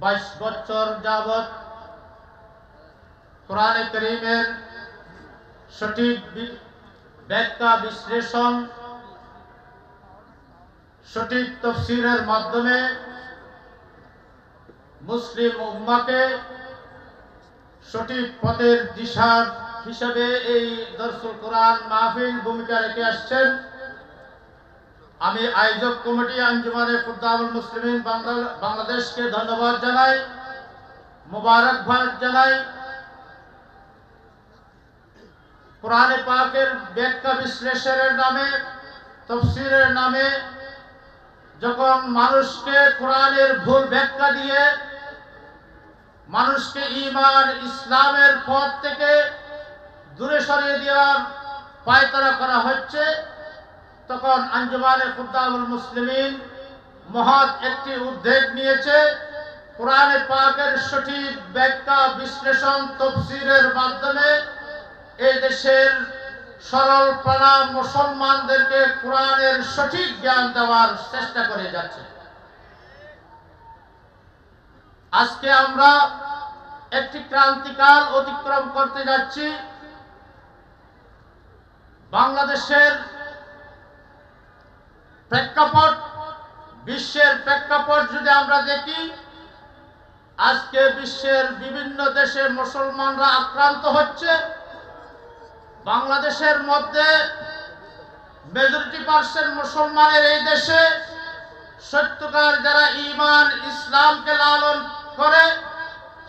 বাইশ বছর যাবৎ কোরআনে করিমের সঠিক ব্যাখ্যা, বিশ্লেষণ, সঠিক তফসিরের মাধ্যমে মুসলিম উম্মাকে সঠিক পথের দিশার হিসেবে এই দর্শন কোরআন মাহফিল ভূমিকা রেখে আসছেন। আমি আয়োজক কমিটি আঞ্জুমানে খুদ্দামুল মুসলিমিন বাংলাদেশকে ধন্যবাদ জানাই মুবারকবাদ জানাই। কোরআনে পাকের ব্যাখ্যা বিশ্লেষণের নামে, তফসিরের নামে যখন মানুষকে কোরআনের ভুল ব্যাখ্যা দিয়ে মানুষকে ইমান ইসলামের পথ থেকে দূরে সরিয়ে দেওয়ার পায়তারা করা হচ্ছে তখন আঞ্জুমানে খুদ্দামুল মুসলিমিন মহৎ একটি উদ্যোগ নিয়েছে। কোরআনে পাকের সঠিক ব্যাখ্যা, বিশ্লেষণ, তফসিরের মাধ্যমে এই দেশের সরল প্রাণা মুসলমানদেরকে কোরআনের সঠিক জ্ঞান দেওয়ার চেষ্টা করে যাচ্ছে। আজকে আমরা একটি ক্রান্তিকাল অতিক্রম করতে যাচ্ছি। বাংলাদেশের প্রেক্ষাপট, বিশ্বের প্রেক্ষাপট যদি আমরা দেখি, আজকে বিশ্বের বিভিন্ন দেশে মুসলমানরা আক্রান্ত হচ্ছে। বাংলাদেশের মধ্যে মেজরিটি পার্সেন্ট মুসলমানের এই দেশে সত্যকার যারা ইমান ইসলামকে লালন করে,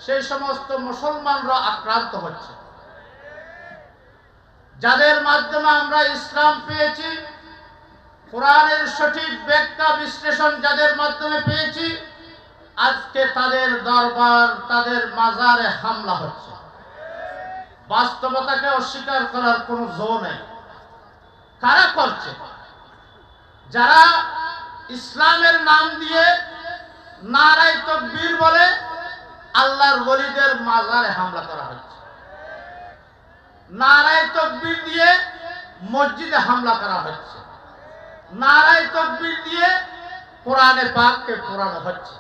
সেই সমস্ত মুসলমানরা আক্রান্ত হচ্ছে। যাদের মাধ্যমে আমরা ইসলাম পেয়েছি কোরআনের সঠিক ব্যাখ্যা বিশ্লেষণ যাদের মাধ্যমে পেয়েছি, আজকে তাদের দরবার, তাদের মাজারে হামলা হচ্ছে। বাস্তবতাকে অস্বীকার করার কোনো জো নেই। কারা করছে? যারা ইসলামের নাম দিয়ে নারায় তকবীর বলে আল্লাহর ওলিদের মাজারে হামলা করা হচ্ছে। নারায় তকবীর দিয়ে মসজিদে হামলা করা হচ্ছে। নারায় তকবীর দিয়ে কোরআনে পাককে পোড়ানো হচ্ছে।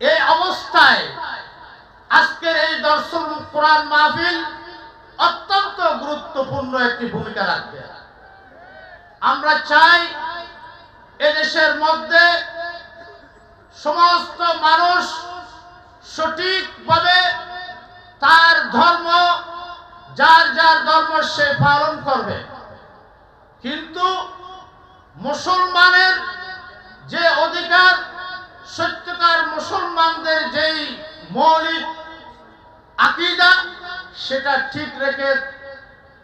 এই অবস্থায় আজকের এই দর্শন কোরআন মাহফিল অত্যন্ত গুরুত্বপূর্ণ একটি ভূমিকা রাখবে। আমরা চাই এদেশের মধ্যে সমস্ত মানুষ সঠিকভাবে তার ধর্ম, যার যার ধর্ম সে পালন করবে। কিন্তু মুসলমানের যে অধিকার সত্যকার মুসলমানদের যেই মৌলিক আকিদা, সেটা ঠিক রেখে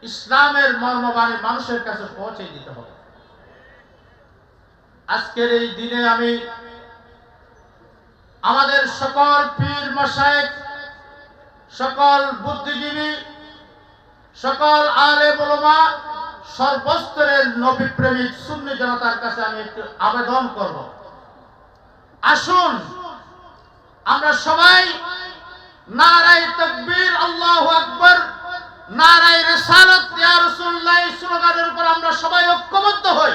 ইসলামের মর্মবাণী মানুষের কাছে পৌঁছে দিতে হবে। আজকের এই দিনে আমি আমাদের সকল পীর মশায়েক সকল বুদ্ধিজীবী, সকল আলে বলমা সর্বস্তরের নবী প্রেমিক জনতার কাছে আমি একটু আবেদন করব। আসুন, আমরা সবাই নারায় তকবীর, আল্লাহু আকবার, নারায় রিসালাত, ইয়া স্লোগানের উপর আমরা সবাই ঐক্যবদ্ধ হই।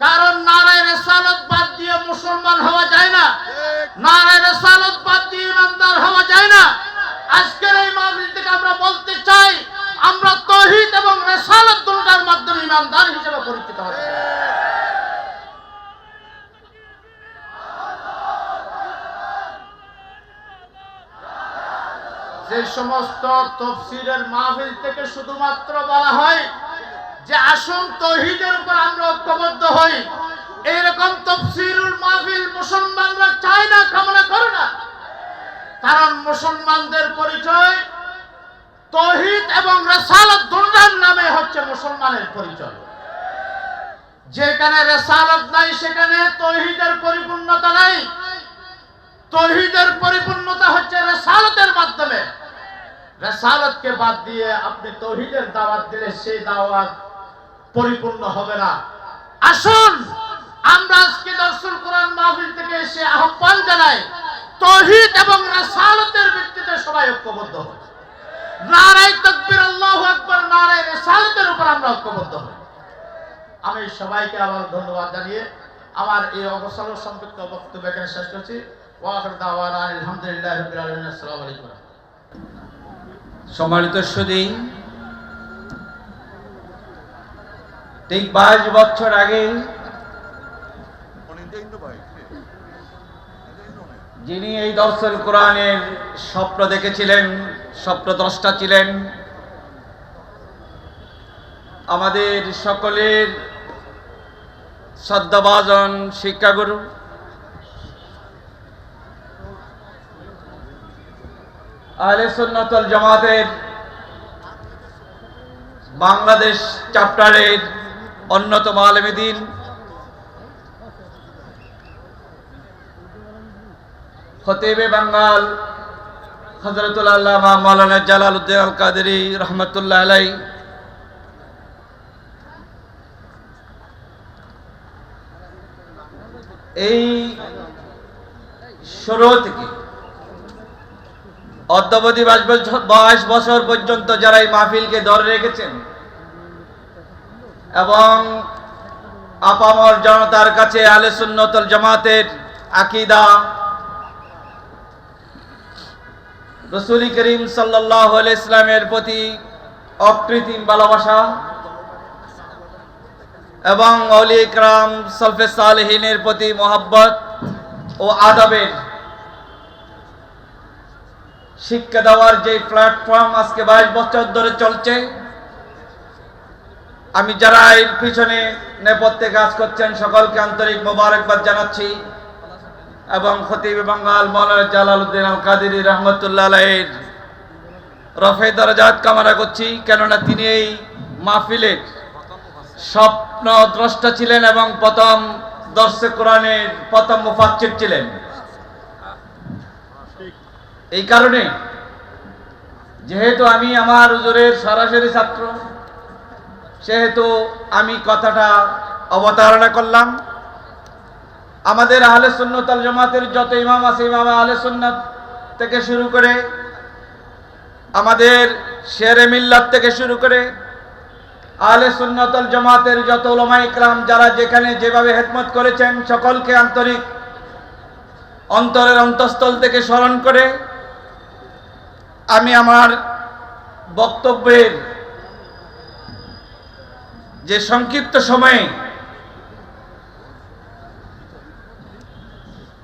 কারণ নারায় রিসালাত বাদ দিয়ে মুসলমান হওয়া যায় না। নারায় রিসালাত বাদ দিয়ে ইমানদার হওয়া যায় না। আজকের এই মাহফিল থেকে আমরা বলতে চাই, আমরা তৌহিদ এবং রিসালাত মাধ্যমে ইমানদার হিসেবে পরিচিত চাই। যে সমস্ত তফসিরের মাহফিল থেকে শুধুমাত্র বলা হয় যে আসুন তৌহিদের উপর আমরা ঐক্যবদ্ধ হই এইরকম তফসিরুল মাহফিল মুসলমানরা চায় না, কামনা করে না কারণ মুসলমানদের পরিচয় তৌহিদ এবং রেসালত দুর্গার নামে হচ্ছে মুসলমানের পরিচয়। যেখানে রেসালত নাই, সেখানে তৌহিদের পরিপূর্ণতা নাই। তহিদের পরিপূর্ণতা হচ্ছে রেসালতের মাধ্যমে। রেসালতকে বাদ দিয়ে আপনি তৌহিদের দাওয়াত দিলে সেই দাওয়াত পরিপূর্ণ হবে না। আসুন, আমরা আজকে দর্শন কোরআন মাহফিল থেকে এসে আহ্বান জানাই, তৌহিদ এবং রেসালতের ভিত্তিতে সবাই ঐক্যবদ্ধ হই নারায় তকবীর, আল্লাহু আকবার, নারায় রেসালতের উপর আমরা ঐক্যবদ্ধ হই। আমি সবাইকে আবার ধন্যবাদ জানিয়ে আমার এই অবসর সম্পৃক্ত বক্তব্য এখানে শেষ করছি। ওয়াখির দাওয়ানা আলহামদুলিল্লাহি রাব্বিল আলামিন। আসসালামু আলাইকুম সম্মানিত সুদী ঠিক বাইশ বছর আগে যিনি এই দর্শন কোরআনের স্বপ্ন দেখেছিলেন স্বপ্নদ্রষ্টা ছিলেন। আমাদের সকলের শ্রদ্ধাভাজন শিক্ষাগুরু। আহলে সুন্নতল জামাতের বাংলাদেশ চ্যাপ্টারের অন্যতম আলমীদিন খতেবে বাঙ্গাল হজরতুল আল্লামা মৌলানা জালাল উদ্দিন আল কাদেরি রহমতুল্লাহ আলাই এই শুরু থেকে অদ্যাবধি বাইশ বছর পর্যন্ত যারা এই মাহফিলকে ধরে রেখেছেন এবং আপামর জনতার কাছে আলে সুন্নতল জামাতের আকিদা রসুল করিম সাল্লাহ ইসলামের প্রতি অকৃত্রিম ভালোবাসা এবং অলি ইকরাম সলফে সালহীনের প্রতি মোহাব্বত ও আদবের শিক্ষা দেওয়ার যে প্ল্যাটফর্ম আজকে বাইশ বছর ধরে চলছে, আমি যারা এর পিছনে নেপথ্যে কাজ করছেন সকলকে আন্তরিক মোবারকবাদ জানাচ্ছি। এবং খতিব বাঙ্গাল মৌলানা জালালউদ্দিন আল কাদির রহমতুল্লাহ আলাইয়ের রফে দরজাত কামনা করছি, কেননা তিনি এই মাহফিলের স্বপ্ন দ্রষ্টা ছিলেন এবং প্রথম দর্শক কোরআনের প্রথম মুফাচ্ছির ছিলেন। এই কারণে যেহেতু আমি আমার হুজুরের সরাসরি ছাত্র, সেহেতু আমি কথাটা অবতারণা করলাম। আমাদের আহলে সুন্নত আল জামাতের যত ইমাম আছে, ইমাম আহলে সুন্নত থেকে শুরু করে আমাদের শেরে মিল্লাত থেকে শুরু করে আহলে সুন্নত আল জামাতের যত ওলামা ইকরাম, যারা যেখানে যেভাবে হেদমত করেছেন, সকলকে আন্তরিক অন্তরের অন্তঃস্থল থেকে স্মরণ করে আমি আমার বক্তব্যের যে সংক্ষিপ্ত সময়ে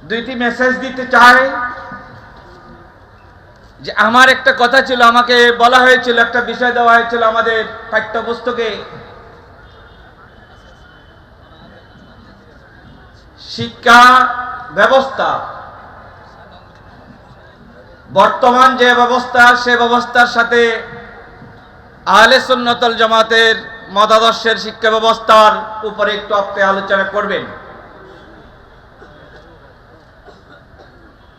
দুইটি মেসেজ দিতে চাই। যে আমার একটা কথা ছিল, আমাকে বলা হয়েছিল, একটা বিষয় দেওয়া হয়েছিল আমাদের পাঠ্যপুস্তকে। শিক্ষা ব্যবস্থা। বর্তমান যে ব্যবস্থা, সে ব্যবস্থার সাথে আহলে সুন্নতল জামাতের মতাদর্শের শিক্ষা ব্যবস্থার উপরে একটু আপনি আলোচনা করবেন।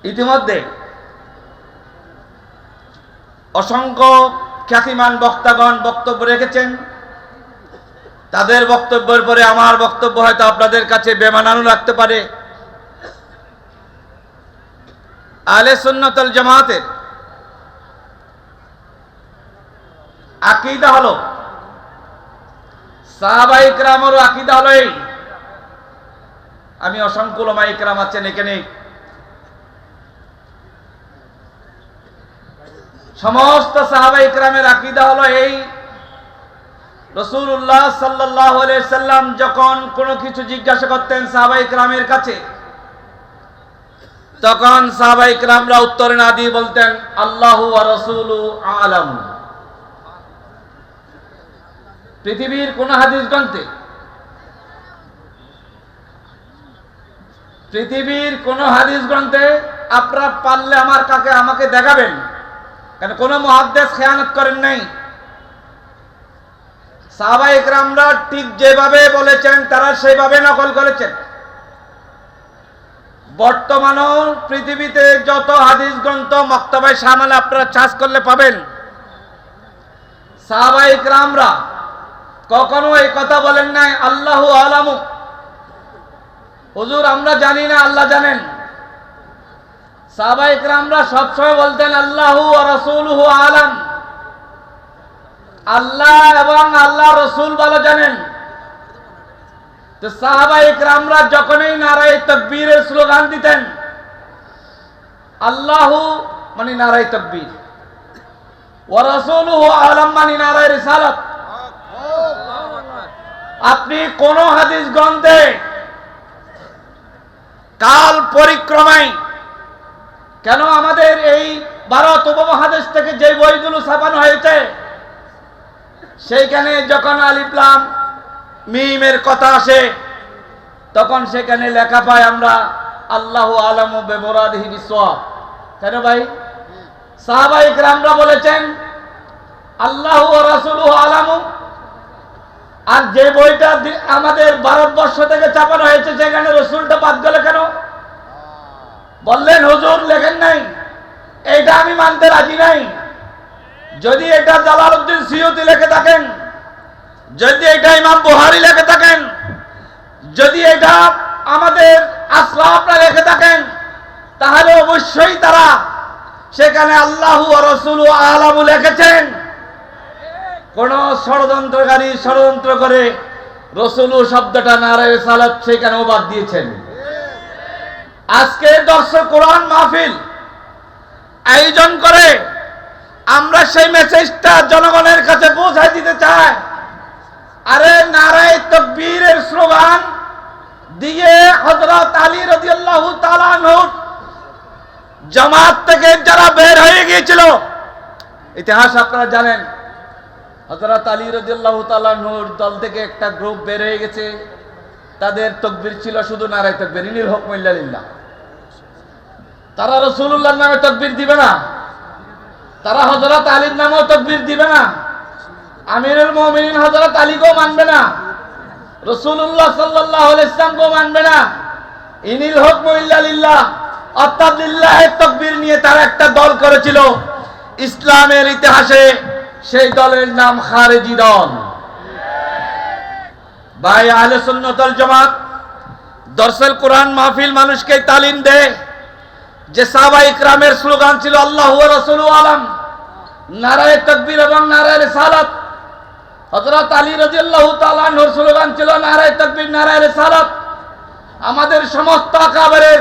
ইতিমধ্যে অসংখ্য খ্যাতিমান বক্তাগণ বক্তব্য রেখেছেন। তাদের বক্তব্যের পরে আমার বক্তব্য হয়তো আপনাদের কাছে বেমানানো রাখতে পারে। আলে সুন্নতল জামাতের আকিদা হলো, সাহাবা ইকরামেরও আকিদা হলো এই। আমি অসংখ্য লোমা ইকরাম আছেন এখানে। সমস্ত সাহাবা ইকরামের আকিদা হলো এই। রসুল্লাহ সাল্লাহ সাল্লাম যখন কোনো কিছু জিজ্ঞাসা করতেন সাহাবা ইকরামের কাছে, তখন সাহাবা ইকরামরা উত্তরে না দিয়ে বলতেন, আল্লাহ রসুল আলম। পৃথিবীর কোন হাদিস গ্রন্থে, পৃথিবীর কোন হাদিস গ্রন্থে আপনারা পারলে আমার কাকে, আমাকে দেখাবেন? কেন কোন মহাদ্দেশ খেয়ানত করেন নাই? সাহাবা ইকরামরা ঠিক যেভাবে বলেছেন, তারা সেইভাবে নকল করেছেন। বর্তমানও পৃথিবীতে যত হাদিস গ্রন্থ, মক্তবায় সামালে আপনারা চাষ করলে পাবেন। সাহাবা ইকরামরা কখনো এই কথা বলেন নাই, আল্লাহ আলামু। হুজুর, আমরা জানি না, আল্লাহ জানেন। সবসময় বলতেন আলাম। আল্লাহ এবং আল্লাহ রসুল ভালো জানেন। যখনই নারায় স্লোগান দিতেন, আল্লাহু মানে নারাই তকবীর, ওয়া রাসূলুহু আলাম মানে নারাই রিসালাত। আপনি কোন হাদিস গ্রন্থে কাল পরিক্রমায় কেন আমাদের এই ভারত উপমহাদেশ থেকে যে বইগুলো ছাপানো হয়েছে, সেইখানে যখন আলিফলাম মিমের কথা আসে, তখন সেখানে লেখা পাই আমরা, আল্লাহ আলম বেমরাদিহি বিসওয়াব। কেন ভাই? সাহাবাই গ্রামরা বলেছেন, আল্লাহ রাসুল আলামু। আর যে বইটা আমাদের ভারতবর্ষ থেকে চাপানো হয়েছে, সেখানে রসুলটা বাদ গেল কেন? বললেন, হুজুর, লেখেন নাই। এটা আমি মানতে রাজি নাই। যদি এটা জালালউদ্দিন সিয়ুতি লেখে থাকেন, যদি এটা ইমাম বুহারি লেখে থাকেন, যদি এটা আমাদের আসলাফরা লেখে থাকেন, তাহলে অবশ্যই তারা সেখানে আল্লাহ রসুল আলামু লেখেছেন। কোন ষড়যন্ত্রকারী ষড়যন্ত্র করে রসুলু শব্দটা নারায় সালাত সেখানেও বাদ দিয়েছেন। আজকে দর্শক কোরআন মাহফিল আয়োজন করে আমরা সেই মেসেজটা জনগণের কাছে পৌঁছায় দিতে চাই। আরে নারায় তকবীরের স্লোগান দিয়ে হযরত আলী রাদিয়াল্লাহু তাআলা আনহুর জামাত থেকে যারা বের হয়ে গিয়েছিল, ইতিহাস আপনারা জানেন, হযরত আলী রাদিয়াল্লাহু তাআলা আনহুর দল থেকে একটা গ্রুপ বের হয়ে গেছে। তাদের তকবীর ছিল শুধু নারায় তকবীর, ইনিল লিল্লাহ। তারা রাসূলুল্লাহর নামে তকবির দিবে না। তারা হযরত আলীর নামেও তকবির দিবে না। আমিরুল মুমিনিন হযরত আলীকেও মানবে না। রসুল্লাহ আলাইহি ইসলামকেও মানবে না। ইনিল অর্থাৎ লিল্লাহের তাকবীর নিয়ে তারা একটা দল করেছিল। ইসলামের ইতিহাসে সেই দলের নাম খারেজি দল। ভাই আহলে সুন্নাত ওয়াল জামাত, দর্শল কোরআন মাহফিল মানুষকে তালিম দেয় যে সাহাবা ইকরামের স্লোগান ছিল, আল্লাহ রাসূলু আলাম। নারায়ে তাকবীর এবং নারায়ে রিসালাত। হযরত আলী রাদিয়াল্লাহু তাআলা নূর স্লোগান ছিল, নারায়ে তাকবীর, নারায়ে রিসালাত। আমাদের সমস্ত আকাবেরের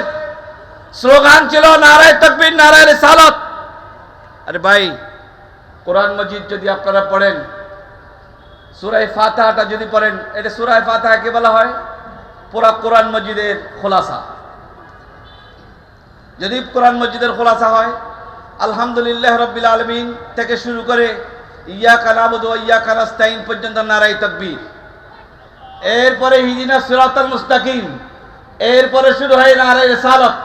স্লোগান ছিল, নারায়ে তাকবীর, নারায়ে রিসালাত। আরে ভাই, কোরআন মজিদ যদি আপনারা পড়েন সূরায়ে ফাতিহাটা যদি পড়েন, এটা সূরায়ে ফাতিহা কে বলা হয় পুরা কোরআন মজিদের খোলাসা। যদি কোরআন মসজিদের খোলাসা হয়, আলহামদুলিল্লাহ রব্বিল আলমিন থেকে শুরু করে ইয়া কানাবুদ ইয়া কানাস্তাইন পর্যন্ত নারাই তকবীর। এরপরে হিদিনা সিরাতাল মুস্তাকিম, এরপরে শুরু হয় নারাই রিসালাত।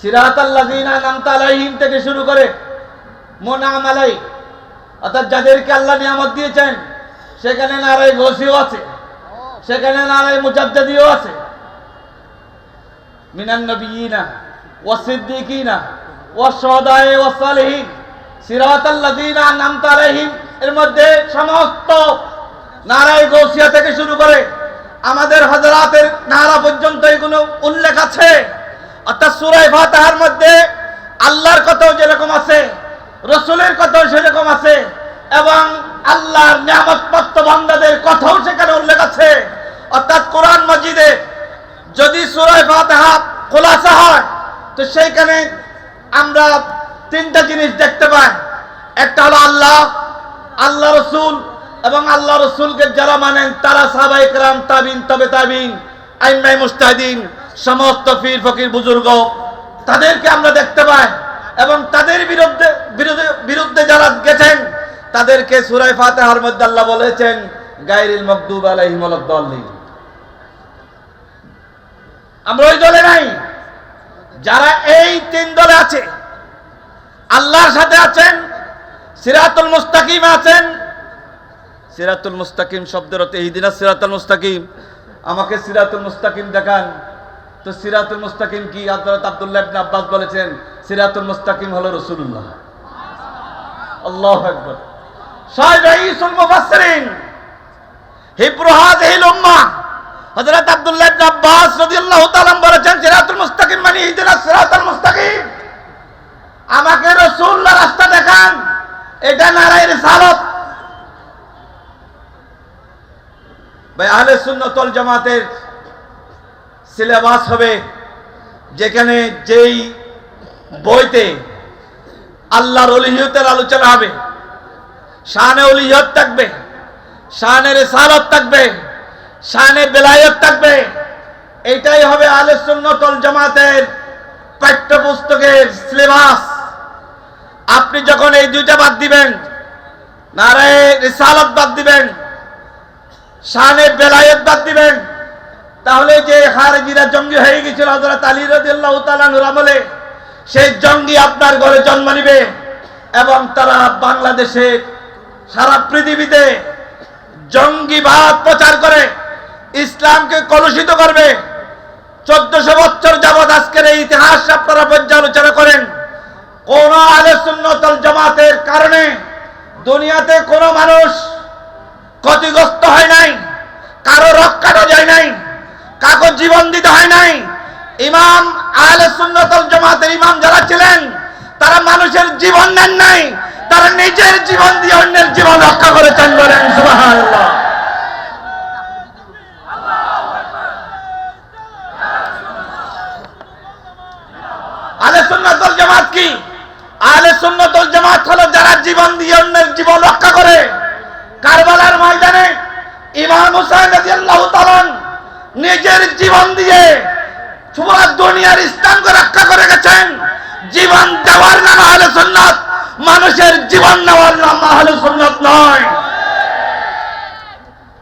সিরাতাল লাযিনা নামতা আলাইহিম থেকে শুরু করে মুনআম আলাই অর্থাৎ যাদেরকে আল্লাহ নিয়ামত দিয়েছেন, সেখানে নারায় ঘোষিও আছে, সেখানে নারাই মুজাদ্দিদিও আছে। এর মধ্যে সমস্ত গৌসিয়া থেকে শুরু করে আমাদের হযরতের নারা পর্যন্ত এগুলো উল্লেখ আছে। অর্থাৎ মধ্যে আল্লাহর কথাও যেরকম আছে, রসুলের কথাও সেরকম আছে, এবং আল্লাহর নিয়ামতপ্রাপ্ত বান্দাদের কথাও সেখানে উল্লেখ আছে। অর্থাৎ কোরআন মজিদে যদি সুরায় ফাতেহা খোলাসা হয়, তো সেইখানে আমরা তিনটা জিনিস দেখতে পাই। একটা হলো আল্লাহ আল্লাহ রসুল এবং আল্লাহ রসুলকে যারা মানেন তারা সাবাই কালাম তাবিন, তবে তাবিন আইমাই মুস্তাহিদিন সমস্ত ফির ফকির, বুজুর্গ, তাদেরকে আমরা দেখতে পাই এবং তাদের বিরুদ্ধে বিরুদ্ধে বিরুদ্ধে যারা গেছেন, তাদেরকে সুরাই ফাতেহার মধ্যে আল্লাহ বলেছেন গাইরিল মকদুব আলাইহিমলদ্দিন আমরা ওই দলে নাই। যারা এই তিন দলে আছে, আল্লাহর সাথে আছেন, সিরাতুল মুস্তাকিম আছেন। সিরাতুল মুস্তাকিম শব্দের অর্থ ইহদিনা সিরাতুল মুস্তাকিম। আমাকে সিরাতুল মুস্তাকিম দেখান। তো সিরাতুল মুস্তাকিম কি? হযরত আব্দুল্লাহ ইবনে আব্বাস বলেছেন, সিরাতুল মুস্তাকিম হলো রাসূলুল্লাহ। আল্লাহু আকবার। সাহেব রাইসুল মুফাসসিরিন, হিব্রু হাযিহিল উম্মাহ হযরত আব্দুল্লাহ ইবনে আব্বাস রাদিয়াল্লাহু তাআলা বলেছেন, সিরাতুল মুস্তাকিম মানে ইহদিনাস সিরাতাল মুস্তাকিম। আমাকে রাসূলুল্লাহ রাস্তা দেখান, এটা নারায় রিসালাত। ভাই, আহলে সুন্নাত ওয়াল জামাতের সিলেবাস হবে যেখানে যেই বইতে আল্লাহর অলিহিয়তের আলোচনা হবে, শানে অলিহিয়ত থাকবে, শানে রেসালত থাকবে শানে বেলায়ত থাকবে। এইটাই হবে আলে সুন্নতল জামাতের পাঠ্যপুস্তকের সিলেবাস আপনি যখন এই দুইটা বাদ দিবেন নারে রিসালত বাদ দিবেন শানে বেলায়েত বাদ দিবেন, তাহলে যে খারেজিরা জঙ্গি হয়ে গেছিল হযরত আলী রাদিয়াল্লাহু তাআলা নূর আমলে, সেই জঙ্গি আপনার ঘরে জন্ম নিবে এবং তারা বাংলাদেশে সারা পৃথিবীতে জঙ্গিবাদ প্রচার করে। ইসলামকে কলুষিত করবে। চোদ্দশো বছর যাবৎ আজকের এই ইতিহাস আপনারা পর্যালোচনা করেন। কোন আলে সুন্নতল জামাতের কারণে দুনিয়াতে কোনো মানুষ ক্ষতিগ্রস্ত হয় নাই, কারও রক্ষাটা যায় নাই কাকো জীবন দিতে হয় নাই। ইমাম আহলে সুন্নতল জামাতের ইমাম যারা ছিলেন, তারা মানুষের জীবন নেন নাই, তারা নিজের জীবন দিয়ে অন্যের জীবন রক্ষা করেছেন বলেন, সুবহানাল্লাহ আহলে জামাত কি? আহলে সুন্নাতুল জামাত হলো যারা জীবন দিয়ে অন্যের জীবন রক্ষা করে। কারবালার ময়দানে ইমাম হুসাইন নিজের জীবন দিয়ে দুনিয়ার ইসলামকে রক্ষা করে গেছেন। জীবন দেওয়ার নাম আহলে সুন্নাত, মানুষের জীবন নেওয়ার নাম আহলে সুন্নাত নয়।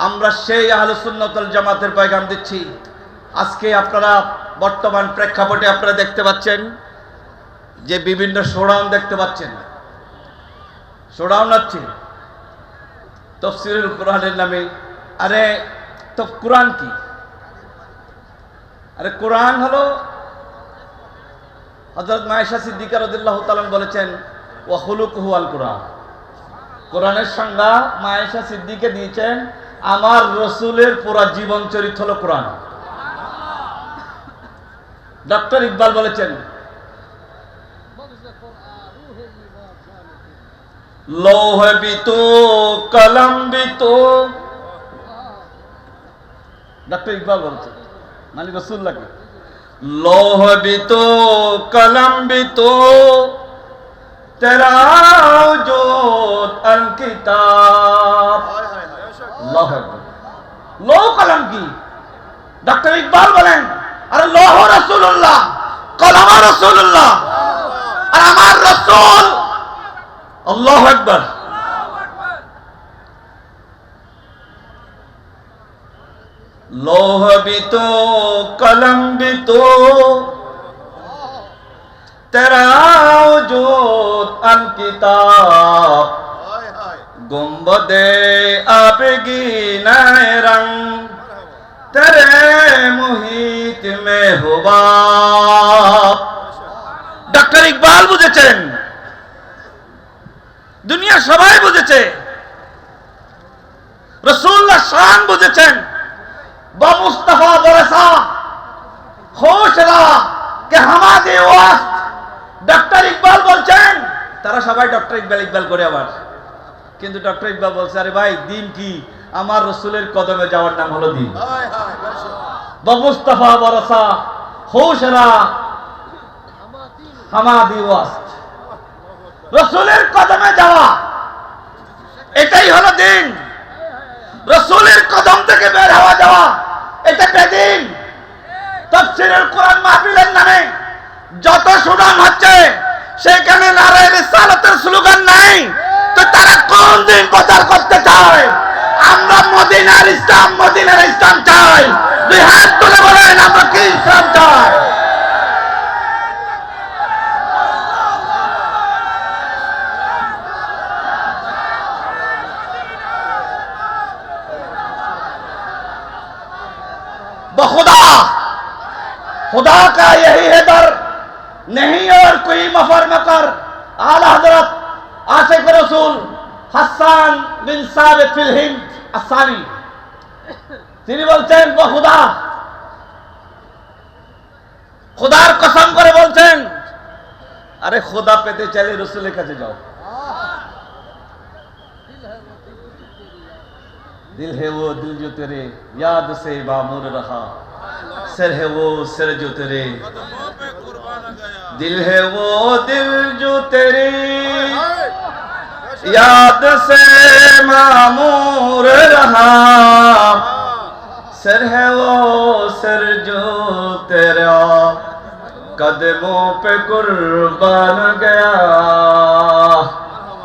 আমরা সেই আহলে সুন্নাতুল জামাতের পয়গাম দিচ্ছি। আজকে আপনারা বর্তমান প্রেক্ষাপটে আপনারা দেখতে পাচ্ছেন যে বিভিন্ন শোডাউন দেখতে পাচ্ছেন। শোডাউন হচ্ছে তফসিরুল কোরআনের নামে। আরে, তো কোরআন কি? আরে কোরআন হলো হজরত মায়েশা সিদ্দিকা রদুল্লাহ তালন বলেছেন ও হলুক হুয়াল কোরআন। কোরআনের সংজ্ঞা মায়েশা সিদ্দিকে দিয়েছেন, আমার রসুলের পুরা জীবন চরিত্র হলো কোরআন। ডক্টর ইকবাল বলেছেন লৌহ বিতো কলম বিতো ডক্টর ইকবাল বলছেন মানে রসুল্লাহকে লৌহ বিতো কলম বিতো তেরা জোত আল কিতাব আল্লাহু লৌহ কলম কি? ডক্টর ইকবাল বলেন আরে লৌহ রসুল্লাহ কলম রসুল্লাহ আর আমার রসুল আল্লাহ একবার লৌহ বিতো কলম বিতো তেরাও জোত আল কিতাব গুম্বদে আবেগি নয় রং তেরে মুহিত মে হুবা ডক্টর ইকবাল বুঝেছেন দুনিয়া সবাই বুঝেছে। রসুল্লাহ শান বুঝেছেন বমুস্তফা বরসা খোশরা কে হামাদে ওয়াস্ত। ডক্টর ইকবাল বলছেন তারা সবাই ডক্টর ইকবাল ইকবাল করে আবার। কিন্তু ডক্টর ইকবাল বলছে আরে ভাই দিন কি? আমার রসুলের কদমে যাওয়ার নাম হলো দিন। বমুস্তফা বরসা খোশরা হামাদি ওয়াস্ত। রসুলের কদমে যাওয়া। এটাই হলো দিন। রসুলের কদম থেকে বের হওয়া যাওয়া, এটা বেদিন। তফসিরের কোরআন মাহফিলের নামে যত সুনাম হচ্ছে সেখানে নারায় রিসালাতের স্লোগান নাই। তো তারা কোন দিন প্রচার করতে চায়? আমরা মদিনার ইসলাম মদিনার ইসলাম চাই। দুই হাত তুলে বলেন, আমরা কি ইসলাম بخدا۔ خدا کا یہی ہے در، نہیں اور کوئی مفر مکر۔ اعلی حضرت آصف رسول حسان بن ثابت فی الہند الثانی۔ তিনি বলছেন বখুদা খোদার কসম করে বলছেন ارے خدا پہتے چلے রসুলের কাছে جاؤ۔ دل ہے وہ دل جو تیرے، یاد سے بامور رہا۔ سر ہے وہ سر جو تیرے۔ دل ہے وہ دل جو تیرے۔ یاد سے معمور رہا۔ سر ہے وہ سر جو تیرا۔ قدموں پہ قربان گیا۔